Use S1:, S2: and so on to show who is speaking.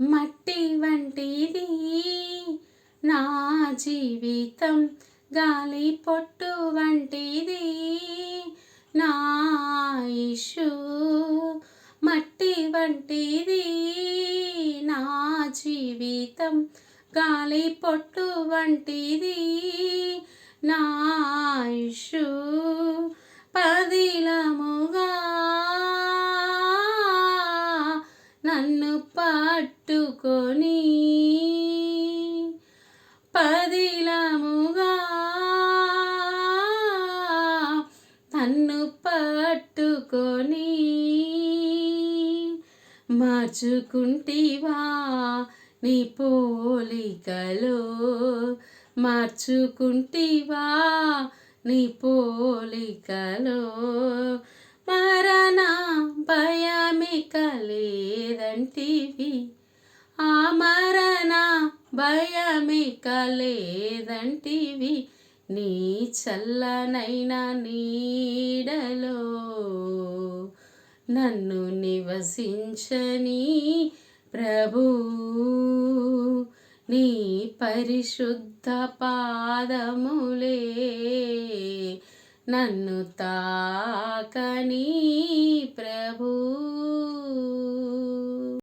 S1: మట్టి వంటిది నా జీవితం. గాలి పొట్టు వంటిది నా ఇషు. మట్టి వంటిది నా జీవితం. గాలి పొట్టు వంటిది నా ఇషు. నన్ను పట్టుకొని పదిలముగా నన్ను పట్టుకొని మార్చుకుంటివా నీ పోలికలో? మార్చుకుంటివా నీ పోలికలో? మర భయమిక లేదంటివి. ఆ మరణ భయమిక లేదంటివి నీ చల్లనైన నీడలో నన్ను నివసించని ప్రభు. నీ పరిశుద్ధ పాదములే నన్ను తాకని ప్రభు.